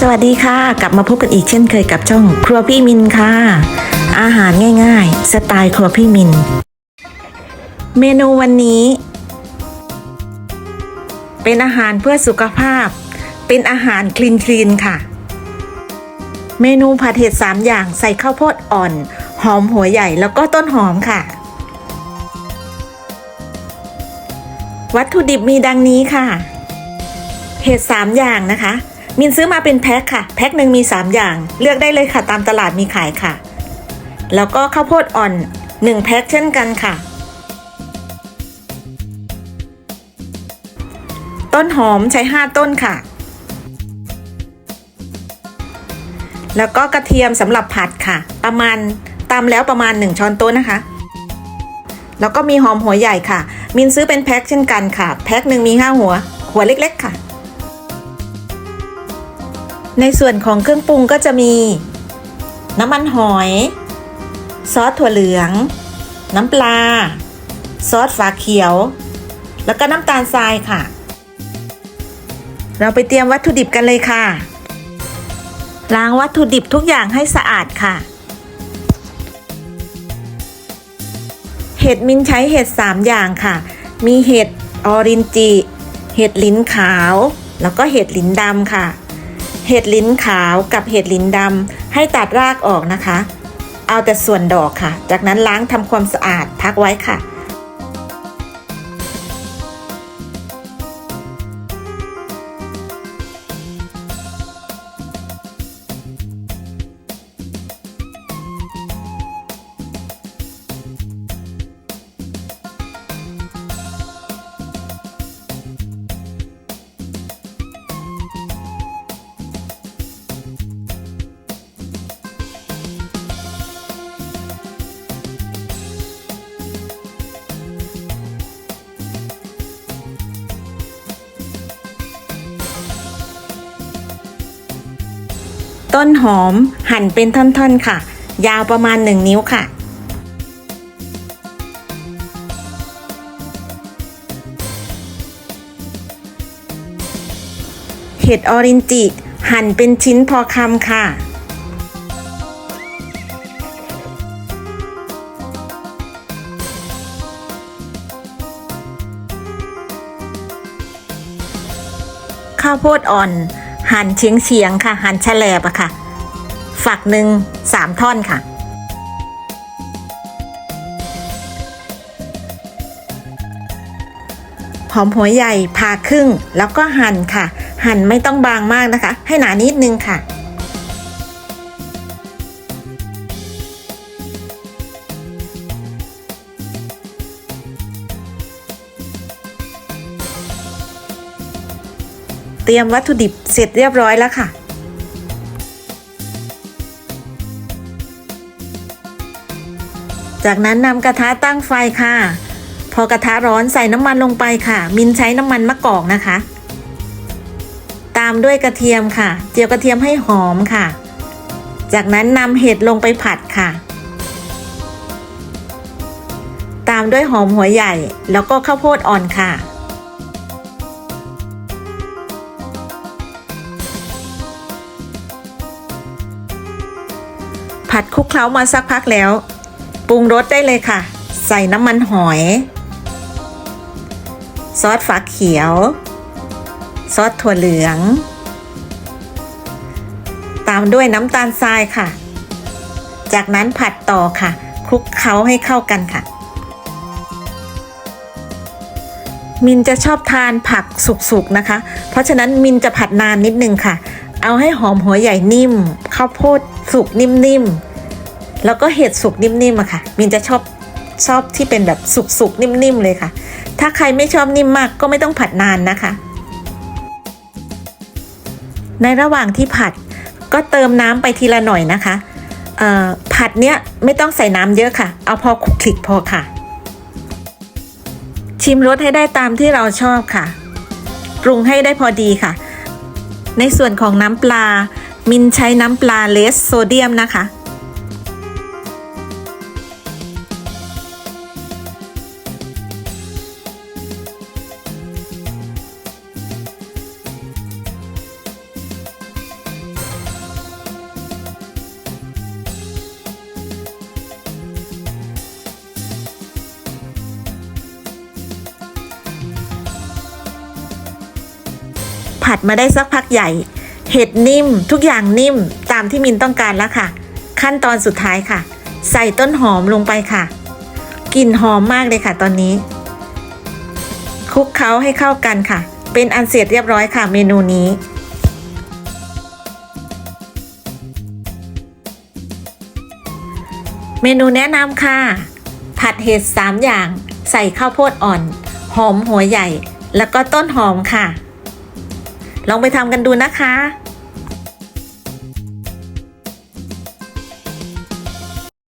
สวัสดีค่ะ กลับมาพบกันอีกเช่นเคยกับช่องครัวพี่มินค่ะ อาหารง่ายๆ สไตล์ครัวพี่มิน เมนูวันนี้ เป็นอาหารเพื่อสุขภาพ เป็นอาหารคลีนคลีนๆค่ะ เมนูผัดเห็ดสามอย่างใส่ข้าวโพดอ่อน หอมหัวใหญ่แล้วก็ต้นหอมค่ะ วัตถุดิบมีดังนี้ค่ะ เห็ดสามอย่างนะคะ มินซื้อมาเป็นแพ็คค่ะ แพ็คหนึ่งมี 3 อย่าง เลือกได้เลยค่ะ ตามตลาดมีขายค่ะ แล้วก็ข้าวโพดอ่อน 1 แพ็คเช่นกันค่ะ ต้นหอมใช้ 5 ต้นค่ะ แล้วก็กระเทียมสำหรับผัดค่ะ ประมาณตามแล้วประมาณ 1 ช้อนโต๊ะนะคะ แล้วก็มีหอมหัวใหญ่ค่ะ มินซื้อเป็นแพ็คเช่นกันค่ะ แพ็คหนึ่งมี 5 หัว หัวเล็ก ๆ ค่ะ ในส่วนของเครื่องปรุงก็จะมี น้ำมันหอย ซอสถั่วเหลือง น้ำปลา ซอสฝาเขียว แล้วก็น้ำตาลทรายค่ะ เราไปเตรียมวัตถุดิบกันเลยค่ะ ล้างวัตถุดิบทุกอย่างให้สะอาดค่ะ เห็ดมินใช้เห็ด 3 อย่างค่ะ มีเห็ดออรินจิ เห็ดลิ้นขาว แล้วก็เห็ดลิ้นดำค่ะ เห็ดลิ้นขาวกับเห็ดลิ้นดำให้ตัดรากออกนะคะ เอาแต่ส่วนดอกค่ะ จากนั้นล้างทำความสะอาดพักไว้ค่ะ ต้นหอมหั่นเป็นท่อนๆค่ะ ยาวประมาณ 1 นิ้วค่ะ เห็ดออรินจิหั่นเป็นชิ้นพอคำค่ะ ข้าวโพดอ่อน หั่นเฉียงเฉียงๆค่ะ หั่นแฉลบอะค่ะ ฝักหนึ่งสามท่อนค่ะ หอมหัวใหญ่ผ่าครึ่งแล้วก็หั่นค่ะ หั่นไม่ต้องบางมากนะคะ ให้หนานิดนึงค่ะ เตรียมวัตถุดิบเสร็จเรียบร้อยแล้วค่ะ จากนั้นนำกระทะตั้งไฟค่ะ พอกระทะร้อนใส่น้ำมันลงไปค่ะ มินใช้น้ำมันมะกอกนะคะ ตามด้วยกระเทียมค่ะ เจียวกระเทียมให้หอมค่ะ จากนั้นนำเห็ดลงไปผัดค่ะ ตามด้วยหอมหัวใหญ่ แล้วก็ข้าวโพดอ่อนค่ะ คลุกเคล้ามาสักพักแล้ว ปรุงรสได้เลยค่ะ ใส่น้ำมันหอย ซอสฝาเขียว ซอสถั่วเหลือง ตามด้วยน้ำตาลทรายค่ะ จากนั้นผัดต่อค่ะ คลุกเคล้าให้เข้ากันค่ะ มินจะชอบทานผักสุกๆนะคะ เพราะฉะนั้นมินจะผัดนานนิดนึงค่ะเอาให้หอมหัวใหญ่นิ่ม ข้าวโพดสุกนิ่มๆ แล้วก็เห็ดสุกนิ่มๆอะค่ะ มินจะชอบชอบที่เป็นแบบสุกๆนิ่มๆเลยค่ะ ถ้าใครไม่ชอบนิ่มมากก็ไม่ต้องผัดนานนะคะ ในระหว่างที่ผัดก็เติมน้ำไปทีละหน่อยนะคะผัดเนี้ยไม่ต้องใส่น้ำเยอะค่ะ เอาพอคลิกพอค่ะ ชิมรสให้ได้ตามที่เราชอบค่ะ ปรุงให้ได้พอดีค่ะ ในส่วนของน้ำปลา มินใช้น้ำปลาเลสโซเดียมนะคะ ผัดมาได้สักพักใหญ่ เห็ดนิ่มทุกอย่างนิ่มตามที่มินต้องการแล้วค่ะ ขั้นตอนสุดท้ายค่ะ ใส่ต้นหอมลงไปค่ะกลิ่นหอมมากเลยค่ะ ตอนนี้คลุกเคล้าให้เข้ากันค่ะ เป็นอันเสร็จเรียบร้อยค่ะ เมนูนี้เมนูแนะนำค่ะ ผัดเห็ด3อย่าง ใส่ข้าวโพดอ่อน หอมหัวใหญ่ แล้วก็ต้นหอมค่ะ ลองไปทำกันดูนะคะ